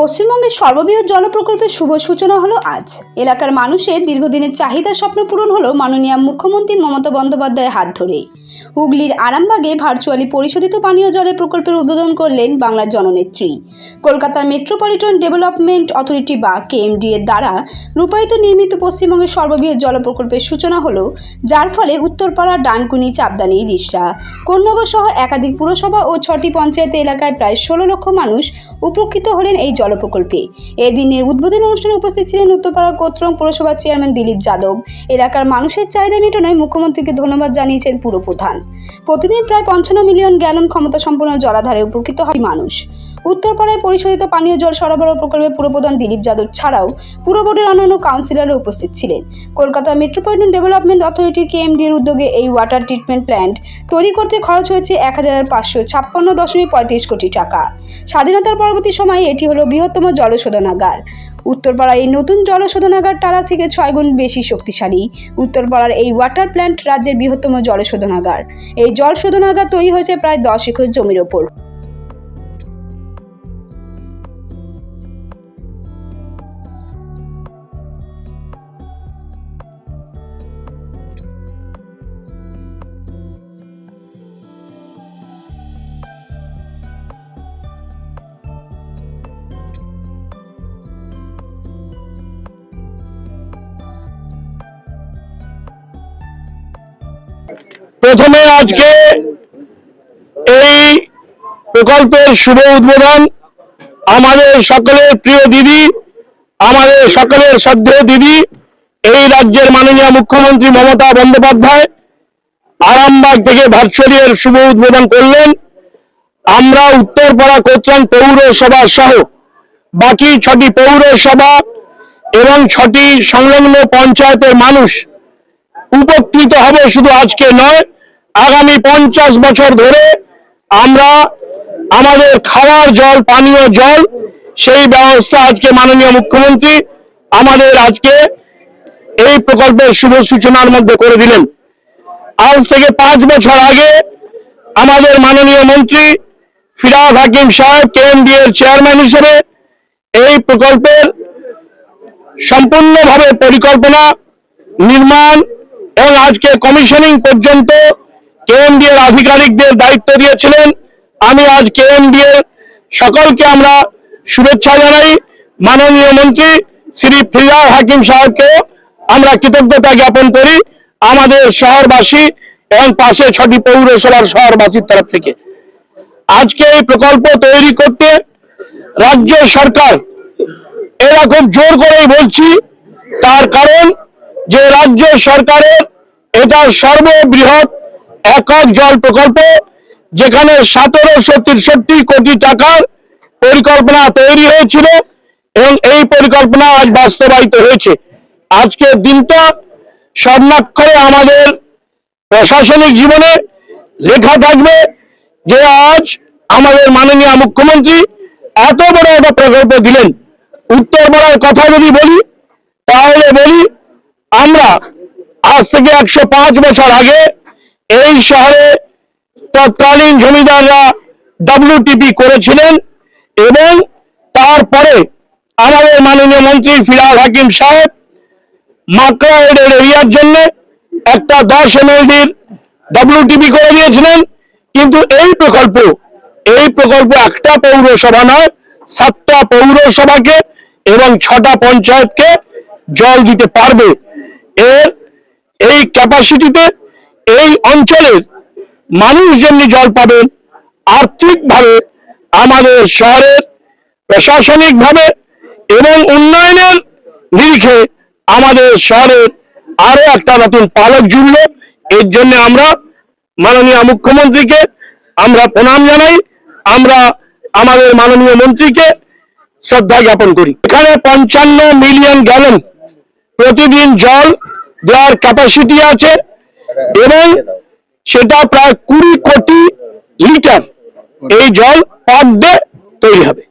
পশ্চিমবঙ্গের সর্ববৃহৎ জল প্রকল্পের শুভ সূচনা হলো আজ। এলাকার মানুষের দীর্ঘদিনের চাহিদা স্বপ্ন পূরণ হলো মাননীয় মুখ্যমন্ত্রী মমতা বন্দ্যোপাধ্যায়ের হাত ধরে হুগলির আরামবাগে ভার্চুয়ালি পরিশোধিত পানীয় জলের প্রকল্পের উদ্বোধন করলেন বাংলার জননেত্রী। কলকাতার মেট্রোপলিটন ডেভেলপমেন্ট অথরিটি বা কেএমডি এর দ্বারা রূপায়িত নির্মিত পশ্চিমবঙ্গের সর্ববৃহৎ জল প্রকল্পের সূচনা হল, যার ফলে উত্তরপাড়া, ডানকুনি, চাপদানি রিসরা কোন্নগর সহ একাধিক পুরসভা ও ছটি পঞ্চায়েত এলাকায় প্রায় ষোলো লক্ষ মানুষ উপকৃত হলেন এই জল প্রকল্পে এদিনের উদ্বোধনী অনুষ্ঠানে উপস্থিত ছিলেন উত্তরপাড়া কোত্রং পুরসভার চেয়ারম্যান দিলীপ যাদব। এলাকার মানুষের চাহিদা মেটানোয় মুখ্যমন্ত্রীকে ধন্যবাদ জানিয়েছেন পুরপ্রধান প্রতিদিন প্রায় পঞ্চান্ন মিলিয়ন গ্যালন ক্ষমতা সম্পন্ন জলাধারে উপকৃত হয় মানুষ। উত্তরপাড়ায় পরিশোধিত পানীয় জল সরবরাহ প্রকল্পে পুরপ্রধান দিলীপ যাদব ছাড়াও পুর বোর্ডের অন্যান্য কাউন্সিলরও উপস্থিত ছিলেন। Kolkata metropolitan development authority KMD এর উদ্যোগে এই ওয়াটার ট্রিটমেন্ট প্ল্যান্ট তৈরি করতে খরচ হয়েছে এক হাজার পাঁচশো ছাপ্পান্ন দশমিক পঁয়ত্রিশ কোটি টাকা। স্বাধীনতার পরবর্তী সময়ে এটি হলো বৃহত্তম জলশোধনাগার। উত্তরপাড়ার এই নতুন জলশোধনাগার টালা থেকে ছয় গুণ বেশি শক্তিশালী। উত্তরপাড়ার এই ওয়াটার প্ল্যান্ট রাজ্যের বৃহত্তম জলশোধনাগার। এই জল শোধনাগার তৈরি হয়েছে প্রায় দশ একর জমির ওপর। প্রথমে আজকে এই প্রকল্পের শুভ উদ্বোধন আমাদের সকলের প্রিয় দিদি, আমাদের সকলের শ্রদ্ধেয় দিদি, এই রাজ্যের মাননীয় মুখ্যমন্ত্রী মমতা বন্দ্যোপাধ্যায় আরামবাগ থেকে ভার্চুয়ালি এর শুভ উদ্বোধন করলেন। আমরা উত্তরপাড়া কোচন পৌরসভা সহ বাকি ছটি পৌরসভা এবং ছটি সংলগ্ন পঞ্চায়েতের মানুষ উপকৃত হবে শুধু আজকে নয়, আগামী পঞ্চাশ বছর ধরে আমরা আমাদের খাওয়ার জল, পানীয় জল, সেই ব্যবস্থা আজকে মাননীয় মুখ্যমন্ত্রী আমাদের আজকে এই প্রকল্পের শুভ সূচনার মধ্যে করে দিলেন। আজ থেকে পাঁচ বছর আগে আমাদের মাননীয় মন্ত্রী ফিরাদ হাকিম সাহেব কেএমডি এর চেয়ারম্যান হিসেবে এই প্রকল্পের সম্পূর্ণভাবে পরিকল্পনা, নির্মাণ এবং আজকে কমিশনিং পর্যন্ত কেএমডি এর আধিকারিকদের দায়িত্ব দিয়েছিলেন। আমি আজ কেএমডি এর সকলকে আমরা শুভেচ্ছা জানাই। মাননীয় মন্ত্রী শ্রী ফিরাদ হাকিম সাহেবকে আমরা কৃতজ্ঞতা জ্ঞাপন করি আমাদের শহরবাসী এবং পাশে ছটি পৌরসভার শহরবাসীর তরফ থেকে। আজকে এই প্রকল্প তৈরি করতে রাজ্য সরকার এরা খুব জোর করেই বলছি, তার কারণ যে রাজ্য সরকারের এটা সর্ববৃহৎ একক জল প্রকল্প, যেখানে সতেরোশো তিরষট্টি কোটি টাকার পরিকল্পনা তৈরি হয়েছিল এবং এই পরিকল্পনা আজ বাস্তবায়িত হয়েছে। আজকের দিনটা স্বর্ণাক্ষরে আমাদের প্রশাসনিক জীবনে লেখা থাকবে যে আজ আমাদের মাননীয় মুখ্যমন্ত্রী এত বড় একটা প্রকল্প দিলেন। উত্তরপাড়ার কথা যদি বলি, তাহলে বলি আজ থেকে একশো পাঁচ বছর আগে এই শহরে তৎকালীন জমিদাররা ডব্লিউটিপি করেছিলেন এবং তারপরে আমাদের মাননীয় মন্ত্রী ফিরাদ হাকিম সাহেব মাকড়া এরিয়ার জন্য একটা দশ এমএলডির ডব্লিউটিপি করে দিয়েছিলেন। কিন্তু এই প্রকল্প এই প্রকল্প একটা পৌরসভা নয়, সাতটা পৌরসভাকে এবং ছটা পঞ্চায়েতকে জল দিতে পারবে। এর এই ক্যাপাসিটিতে এই অঞ্চলের মানুষ যেমনি জল পাবেন, আর্থিকভাবে আমাদের শহরের প্রশাসনিকভাবে এবং উন্নয়নের নিরিখে আমাদের শহরের আরও একটা নতুন পালক জুড়ল। এর জন্য আমরা মাননীয় মুখ্যমন্ত্রীকে আমরা প্রণাম জানাই। আমরা আমাদের মাননীয় মন্ত্রীকে শ্রদ্ধা জ্ঞাপন করি। এখানে পঞ্চান্ন মিলিয়ন গ্যালন প্রতিদিন জল দেওয়ার ক্যাপাসিটি আছে এবং সেটা প্রায় কুড়ি কোটি লিটার এই জল পার তৈরি হবে।